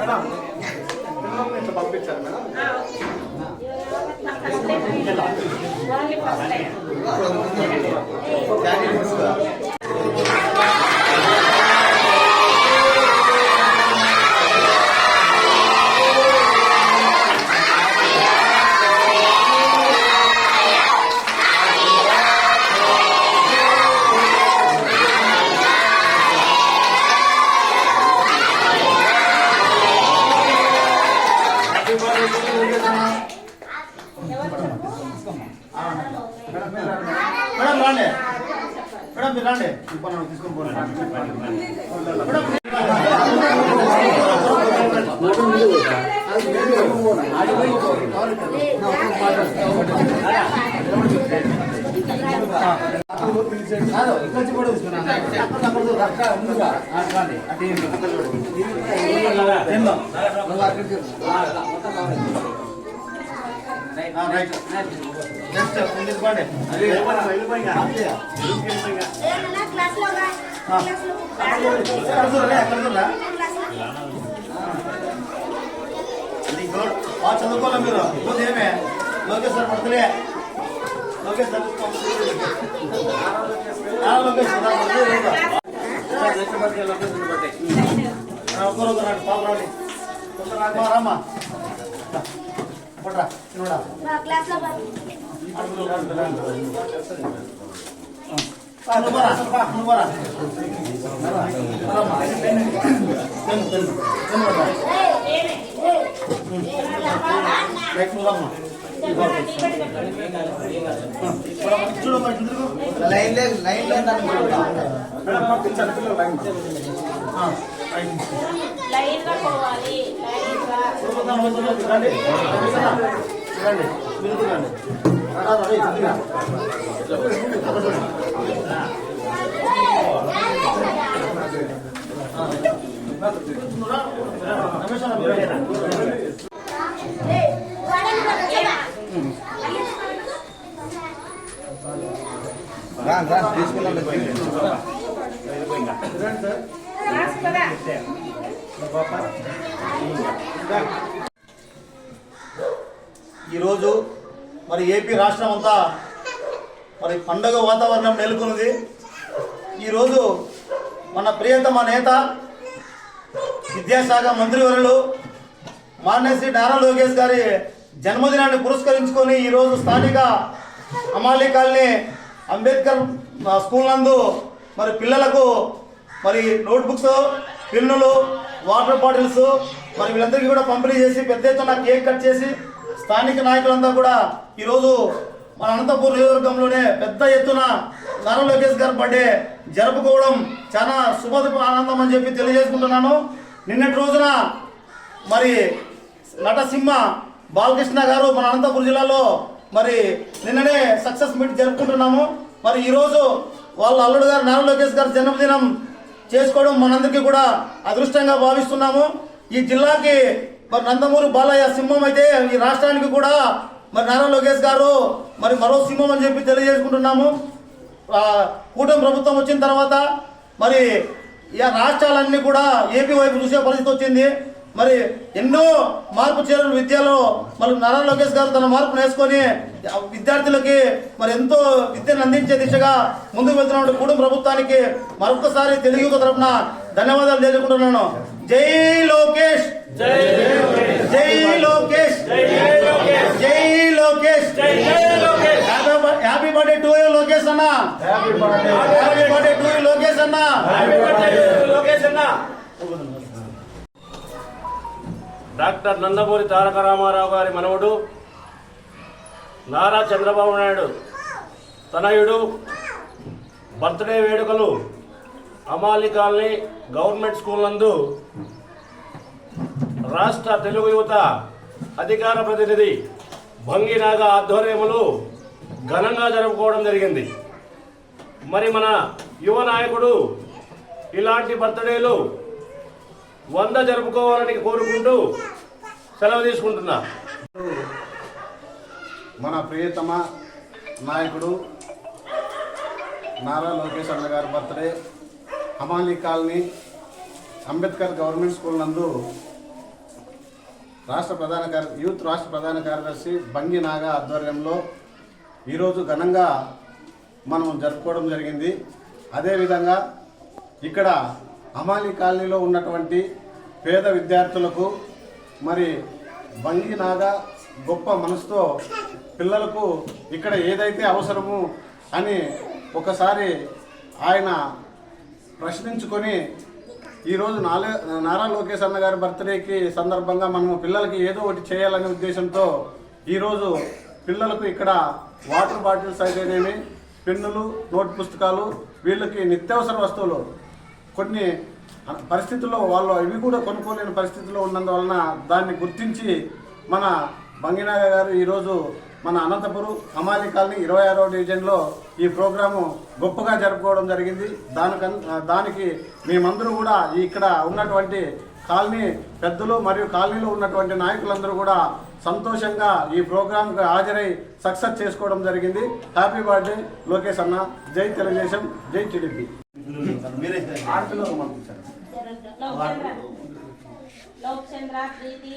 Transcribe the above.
Madam. Madam మీరు రాండి. ఇప్పుడు తీసుకొని పోండి. కాదు రైట్. నెక్స్ట్ మీరు చదువుకోవాలి మీరు ఇప్పుడు ఏమే లోకేష్ సార్ పడుతులే లోకేష్ సార్ లోకేష్ సార్ పడుతుంది, లేదా? ఆ, రామ్మా రా. పట్టురా, చిన్నోడా. రా, క్లాస్లో రా. ఆ, నువ్వు రా, పా, నువ్వు రా. రామ్మా. Pen, pen, pen పట్టురా. రైట్, నువ్వు రామ్మా. చూడమ్మా, ఇటు తిరుగు. లైన్ లేదు లైన్ లేదు మేడం, పంపించండి, పిల్లలు లైన్. ఆ, రైట్. లైన్గా పోవాలి లైన్గా చూడమ్మా, చూడమ్మా, రండి. ఈరోజు మరి ఏపీ రాష్ట్రం అంతా మరి పండగ వాతావరణం నెలకొన్నది. ఈరోజు మన ప్రియతమ నేత విద్యాశాఖ మంత్రివర్యులు మాన్యశ్రీ నారా లోకేష్ గారి జన్మదినాన్ని పురస్కరించుకొని ఈరోజు స్థానిక అమాలి కాలనీ అంబేద్కర్ స్కూల్ నందు మరి పిల్లలకు మరి నోట్బుక్స్ పెన్నులు వాటర్ బాటిల్స్ మరి వీళ్ళందరికీ కూడా పంపిణీ చేసి పెద్ద ఎత్తున కేక్ కట్ చేసి స్థానిక నాయకులంతా కూడా ఈరోజు మన అనంతపూర్ నియోజకవర్గంలోనే పెద్ద ఎత్తున నారా లోకేష్ గారి బర్త్డే జరుపుకోవడం చాలా శుభ ఆనందం అని చెప్పి తెలియజేసుకుంటున్నాను. నిన్నటి రోజున మరి నటసింహ బాలకృష్ణ గారు మన అనంతపురం జిల్లాలో మరి నిన్ననే సక్సెస్ మీట్ జరుపుకుంటున్నాము. మరి ఈరోజు వాళ్ళ అల్లుడు గారు నారా లోకేష్ గారి జన్మదినం చేసుకోవడం మనందరికీ కూడా అదృష్టంగా భావిస్తున్నాము. ఈ జిల్లాకి మరి నందమూరి బాలయ్య సింహం అయితే ఈ రాష్ట్రానికి కూడా మరి నారా లోకేష్ గారు మరి మరో సింహం అని చెప్పి తెలియజేసుకుంటున్నాము. కూటమి ప్రభుత్వం వచ్చిన తర్వాత మరి ఈ రాష్ట్రాలన్నీ కూడా ఏపీ వైపు చూసే పరిస్థితి వచ్చింది. మరి ఎన్నో మార్పు చేరుల విద్యలో మరి నారా లోకేష్ గారు తన మార్పు నేర్చుకొని విద్యార్థులకి మరి ఎంతో విద్యను అందించే దిశగా ముందుకు వెళ్తున్న కూటమి ప్రభుత్వానికి మరొకసారి తెలుగు తరఫున తరపున ధన్యవాదాలు తెలుపుకుంటున్నాను. జై లోకేష్. జై లోకేష్. జై Lokesh. Happy birthday to you Lokesh అన్న. Happy birthday to you Lokesh అన్న. డాక్టర్ నందమూరి తారక రామారావు గారి మనవడు నారా చంద్రబాబు నాయుడు తనయుడు బర్త్డే వేడుకలు అమాలి కాలనీ గవర్నమెంట్ స్కూల్ నందు రాష్ట్ర తెలుగు యువత అధికార ప్రతినిధి భంగినాగ ఆధ్వర్యములు ఘనంగా జరుపుకోవడం జరిగింది. మరి మన యువ నాయకుడు ఇలాంటి బర్త్డేలు వంద జరుపుకోవాలని కోరుకుంటూ సెలవు తీసుకుంటున్నా. మన ప్రియతమ నాయకుడు నారా లోకేష్ అన్న గారి బర్త్డే హమాలీ కాలనీ అంబేద్కర్ గవర్నమెంట్ స్కూల్ నందు రాష్ట్ర ప్రధాన కార్య యూత్ రాష్ట్ర ప్రధాన కార్యదర్శి బంగి నాగ ఆధ్వర్యంలో ఈరోజు ఘనంగా మనం జరుపుకోవడం జరిగింది. అదేవిధంగా ఇక్కడ అమాలి కాలనీలో ఉన్నటువంటి పేద విద్యార్థులకు మరి బంగి నాగా గొప్ప మనసుతో పిల్లలకు ఇక్కడ ఏదైతే అవసరము అని ఒకసారి ఆయన ప్రశ్నించుకొని ఈరోజు నాలే నారా లోకేష్ అన్న గారి బర్త్డేకి సందర్భంగా మనము పిల్లలకి ఏదో ఒకటి చేయాలనే ఉద్దేశంతో ఈరోజు పిల్లలకు ఇక్కడ వాటర్ బాటిల్స్ అయితేనేమి పెన్నులు నోట్ పుస్తకాలు వీళ్ళకి నిత్యావసర వస్తువులు కొన్ని పరిస్థితుల్లో వాళ్ళు ఇవి కూడా కొనుక్కోలేని పరిస్థితిలో ఉన్నందువలన దాన్ని గుర్తించి మన బంగినాగ గారు ఈరోజు మన అనంతపురం అమాలి కాలనీ ఇరవై ఆరో డివిజన్లో ఈ ప్రోగ్రాము గొప్పగా జరుపుకోవడం జరిగింది. దానికన్ దానికి మేమందరూ కూడా ఇక్కడ ఉన్నటువంటి కాలనీ పెద్దలు మరియు కాలనీలో ఉన్నటువంటి నాయకులందరూ కూడా సంతోషంగా ఈ ప్రోగ్రాంకి హాజరై సక్సెస్ చేసుకోవడం జరిగింది. హ్యాపీ బర్త్డే లోకేష్ అన్న. జై తెలుగుదేశం జై టీడీపీ. లోకచంద్ర ప్రీతి.